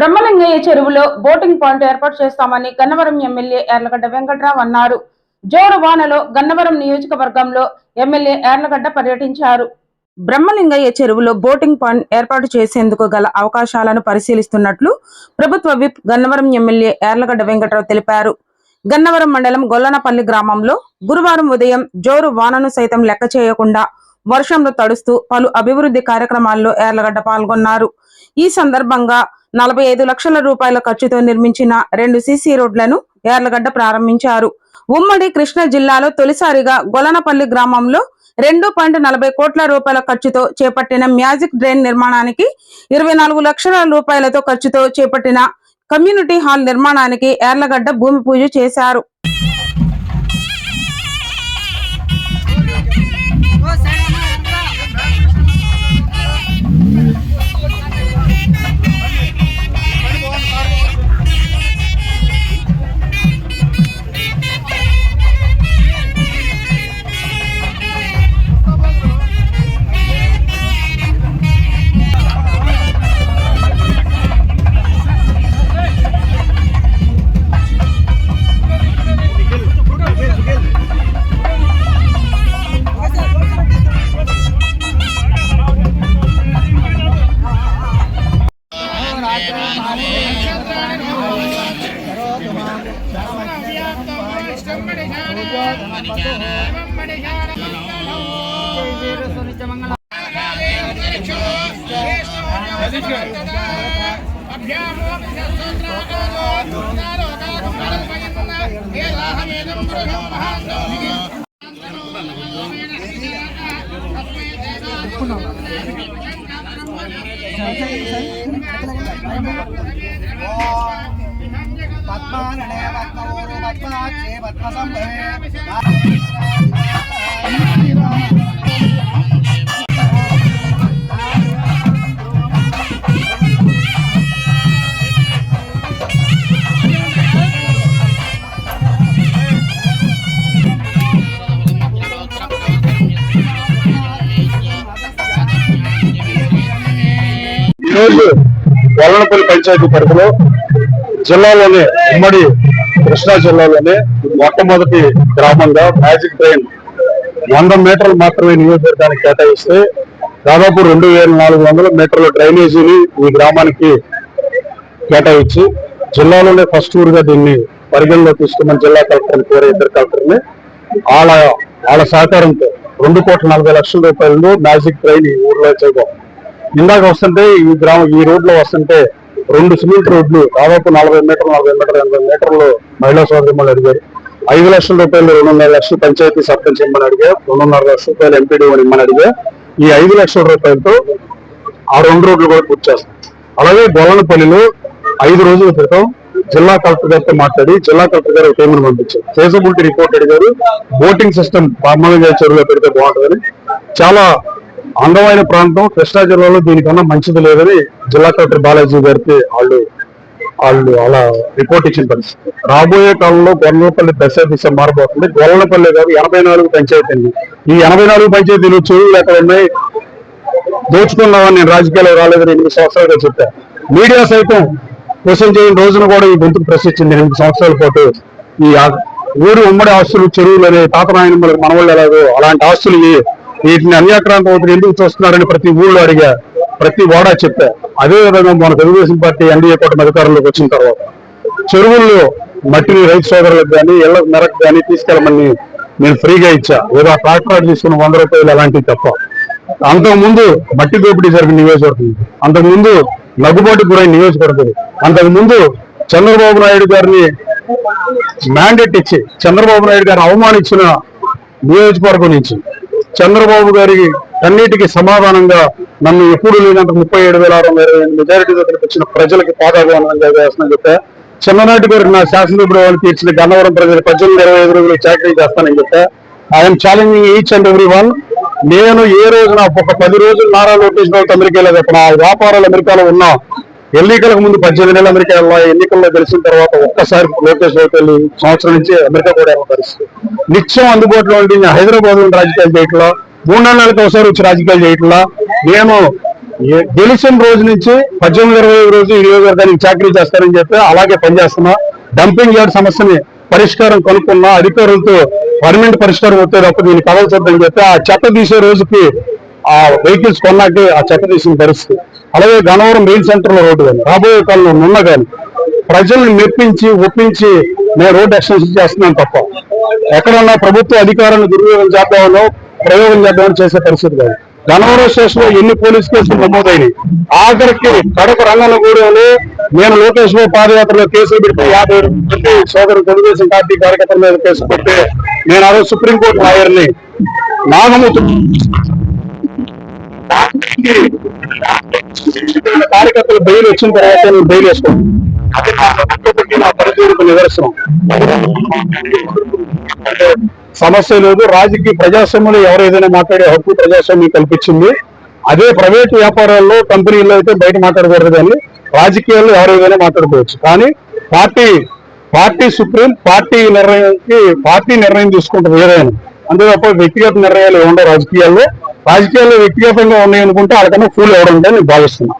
బ్రహ్మలింగయ్య చెరువులో boating point ఏర్పాటు చేస్తామని గన్నవరం ఎమ్మెల్యే ఎర్లగడ్డ వెంకట్రావు అన్నారు. జోరు వానలో గన్నవరం నియోజకవర్గంలో ఎమ్మెల్యే ఎర్లగడ్డ పర్యటించారు. బ్రహ్మలింగయ్య చెరువులో బోటింగ్ పాయింట్ ఏర్పాటు చేసేందుకు గల అవకాశాలను పరిశీలిస్తున్నట్లు ప్రభుత్వ విప్ గన్నవరం ఎమ్మెల్యే ఎర్లగడ్డ వెంకట్రావు తెలిపారు. గన్నవరం మండలం గొల్లనపల్లి గ్రామంలో గురువారం ఉదయం జోరు వానను సైతం లెక్క చేయకుండా వర్షంలో తడుస్తూ పలు అభివృద్ధి కార్యక్రమాల్లో ఎర్లగడ్డ పాల్గొన్నారు. ఈ సందర్భంగా నలభై ఐదు లక్షల రూపాయల ఖర్చుతో నిర్మించిన రెండు సీసీ రోడ్లను యార్లగడ్డ ప్రారంభించారు. ఉమ్మడి కృష్ణా జిల్లాలో తొలిసారిగా గొలనపల్లి గ్రామంలో రెండు పాయింట్ నలభై కోట్ల రూపాయల ఖర్చుతో చేపట్టిన మ్యాజిక్ డ్రైన్ నిర్మాణానికి ఇరవై నాలుగు లక్షల రూపాయలతో ఖర్చుతో చేపట్టిన కమ్యూనిటీ హాల్ నిర్మాణానికి యార్లగడ్డ భూమి పూజ చేశారు. మహాంతో पद्मानने पद्मोरु पद्माक्षे पद्मसम्भवे ఈరోజు వల్లనపల్లి పంచాయతీ పరిధిలో జిల్లాలోనే ఉమ్మడి కృష్ణా జిల్లాలోనే మొట్టమొదటి గ్రామంగా మ్యాజిక్ ట్రైన్ వంద మీటర్లు మాత్రమే నియోజకవర్గానికి కేటాయిస్తే దాదాపు రెండు వేల నాలుగు వందల మీటర్ల డ్రైనేజీని ఈ గ్రామానికి కేటాయించి జిల్లాలోనే ఫస్ట్ ఊరుగా దీన్ని పరిగణలో తీసుకోమని జిల్లా కలెక్టర్ పేరు ఇద్దరు కలెక్టర్ని వాళ్ళ వాళ్ళ సహకారంతో రెండు కోట్ల నలభై లక్షల రూపాయలు మ్యాజిక్ ట్రైన్ ఈ ఊర్లో చేయడం ఇందాక వస్తుంటే ఈ గ్రామం ఈ రోడ్లో వస్తుంటే రెండు సిమెంట్ రోడ్లు దాదాపు నలభై మీటర్లు నలభై మీటర్ ఎనభై మీటర్లు మహిళా సోదరిమలు అడిగారు. ఐదు లక్షల రూపాయలు రెండున్నర లక్షలు పంచాయతీ సర్పంచ్ ఇమ్మని అడిగా రెండున్నర లక్షల రూపాయలు ఎంపీడీ ఇమ్మని అడిగా ఈ ఐదు లక్షల రూపాయలతో ఆ రెండు రోడ్లు కూడా పూర్తి చేస్తాం. అలాగే గొల్లనపల్లిలో ఐదు రోజుల క్రితం జిల్లా కలెక్టర్ గారితో మాట్లాడి జిల్లా కలెక్టర్ గారు పేమెంట్ పంపించారు. ఫేజబిలిటీ రిపోర్ట్ అడిగారు. బోటింగ్ సిస్టమ్ బామ్మగా చెరువులో పెడితే బాగుంటుందని. చాలా అందమైన ప్రాంతం కృష్ణా జిల్లాలో దీనికన్నా మంచిది లేదని జిల్లా కలెక్టర్ బాలాజీ గారికి వాళ్ళు వాళ్ళు అలా రిపోర్ట్ ఇచ్చిన పరిస్థితి. రాబోయే కాలంలో గొల్లపల్లి దశ దిశ మారబోతుంది గొల్లపల్లి కాదు ఎనభై నాలుగు పంచాయతీలు ఈ ఎనభై నాలుగు పంచాయతీలు చెరువులు ఎక్కడ ఉన్నాయి దోచుకున్నామని నేను రాజకీయాల్లో రాలేదని ఎనిమిది సంవత్సరాలుగా చెప్పా. మీడియా సైతం క్వశ్చన్ చేయని రోజున కూడా ఈ గొంతుకు ప్రశ్నించింది ఎనిమిది సంవత్సరాల పాటు. ఈ ఊరు ఉమ్మడి ఆస్తులు చెరువులు అనే తాత మనవాళ్ళు ఎలాగో అలాంటి ఆస్తులు ఈ- వీటిని అన్యాక్రాంతం అవుతుంది ఎందుకు చూస్తున్నారని ప్రతి ఊళ్ళో అడిగా. ప్రతి వాడా చెప్పా. అదే విధంగా మన తెలుగుదేశం పార్టీ ఎన్డీఏ కూటమి అధికారంలోకి వచ్చిన తర్వాత చెరువుల్లో మట్టిని రైతు సోదరులకు కానీ ఇళ్ళ మెరకు కానీ తీసుకెళ్ళమని నేను ఫ్రీగా ఇచ్చా. ఏదో ట్రాక్టర్ తీసుకున్న వంద రూపాయలు అలాంటివి తప్ప. అంతకు ముందు మట్టి దోపిడీ జరిగిన నియోజకవర్గం అంతకుముందు అంతకు ముందు లగ్గుబాటు గురైన నియోజకవర్గం అంతకుముందు అంతకు ముందు చంద్రబాబు నాయుడు గారిని మ్యాండేట్ ఇచ్చి చంద్రబాబు నాయుడు గారిని అవమానించిన నియోజకవర్గం నుంచి చంద్రబాబు గారి అన్నిటికీ సమాధానంగా నన్ను ఎప్పుడు లేనంత ముప్పై ఏడు వేల ఆరు వందల ఇరవై ఎనిమిది మెజారిటీ దగ్గరకు వచ్చిన ప్రజలకి పాదాభివందనం చేస్తానని చెప్పా. చిన్ననాటి గారికి నా శాసనసభ్యుడు వాళ్ళు తీర్చిన గన్నవరం ప్రజలు పద్దెనిమిది ఇరవై ఐదు రోజులు చాకరీ చేస్తానని చెప్పా. I'm challenging each and every one నేను ఏ రోజున ఒక పది రోజులు నారా లోకేష్ బాబు అమెరికా వెళ్ళదు ఆ వ్యాపారాలు అమెరికాలో ఉన్నా ఎన్నికలకు ముందు పద్దెనిమిది నెలలు అమెరికా వెళ్ళాలి ఎన్నికల్లో గెలిచిన తర్వాత ఒక్కసారి లోకేష్ వెళ్ళి సంవత్సరం నుంచి అమెరికా కూడా వెళ్ళిన పరిస్థితి. నిత్యం అందుబాటులో ఉండి హైదరాబాద్ రాజకీయాలు చేయట్లా? మూడు నెలలకు ఒకసారి వచ్చి రాజకీయాలు చేయట్లా? నేను గెలిచిన రోజు నుంచి పద్దెనిమిది ఇరవై రోజు ఇరవై నియోజకవర్గానికి చాకరీ చేస్తారని చెప్పి అలాగే పనిచేస్తున్నా. డంపింగ్ యార్డ్ సమస్యని పరిష్కారం కనుక్కున్నా. అధికారులతో పర్మనెంట్ పరిష్కారం వచ్చేటప్పుడు తప్ప దీన్ని కదల్చొద్దని చెప్పి ఆ చెత్త తీసే రోజుకి ఆ వెహికల్స్ కొన్నాకే ఆ చెత్త తీసిన పరిస్థితి. అలాగే గనవరం మెయిన్ సెంటర్లో రోడ్డు కానీ రాబోయే కాలంలో నున్న కానీ ప్రజల్ని మెప్పించి ఒప్పించి నేను రోడ్డు ఎక్స్టెన్షన్ చేస్తున్నాను తప్ప ఎక్కడన్నా ప్రభుత్వ అధికారాన్ని దుర్వినియోగం చేద్దామనో ప్రయోగం చేద్దామని చేసే పరిస్థితి కాదు. గనవరం స్టేషన్లో ఎన్ని పోలీస్ కేసులు నమోదైనవి ఆఖరికి కడప రంగనగూడెంలో నేను లోకేష్ బాబు పాదయాత్రలో కేసులు పెడితే యాభై మంది సోదరు తెలుగుదేశం పార్టీ కార్యకర్తల మీద కేసు పెట్టి నేను ఆ రోజు సుప్రీంకోర్టు లాయర్ని నాగమూర్తి కార్యకర్తలు బెయిల్ వచ్చిన తర్వాత నేను బెయిల్ అది నా పనితీరుకు నిదర్శనం సమస్య లేదు. రాజకీయ ప్రజాస్వామ్యంలో ఎవరు ఏదైనా మాట్లాడే హక్కు ప్రజాస్వామ్యం కల్పించింది. అదే ప్రైవేట్ వ్యాపారాల్లో కంపెనీల్లో అయితే బయట మాట్లాడకూడదు కానీ రాజకీయాల్లో ఎవరు ఏదైనా మాట్లాడుకోవచ్చు. కానీ పార్టీ పార్టీ సుప్రీం పార్టీ నిర్ణయానికి పార్టీ నిర్ణయం తీసుకుంటుంది ఏదైనా. అంతే తప్ప వ్యక్తిగత నిర్ణయాలు ఉండవు రాజకీయాల్లో. రాజకీయాల్లో వ్యక్తిగతంగా ఉన్నాయి అనుకుంటే వాళ్ళకన్నా ఫూల్ ఎవరు ఉంటాయని నేను భావిస్తున్నాను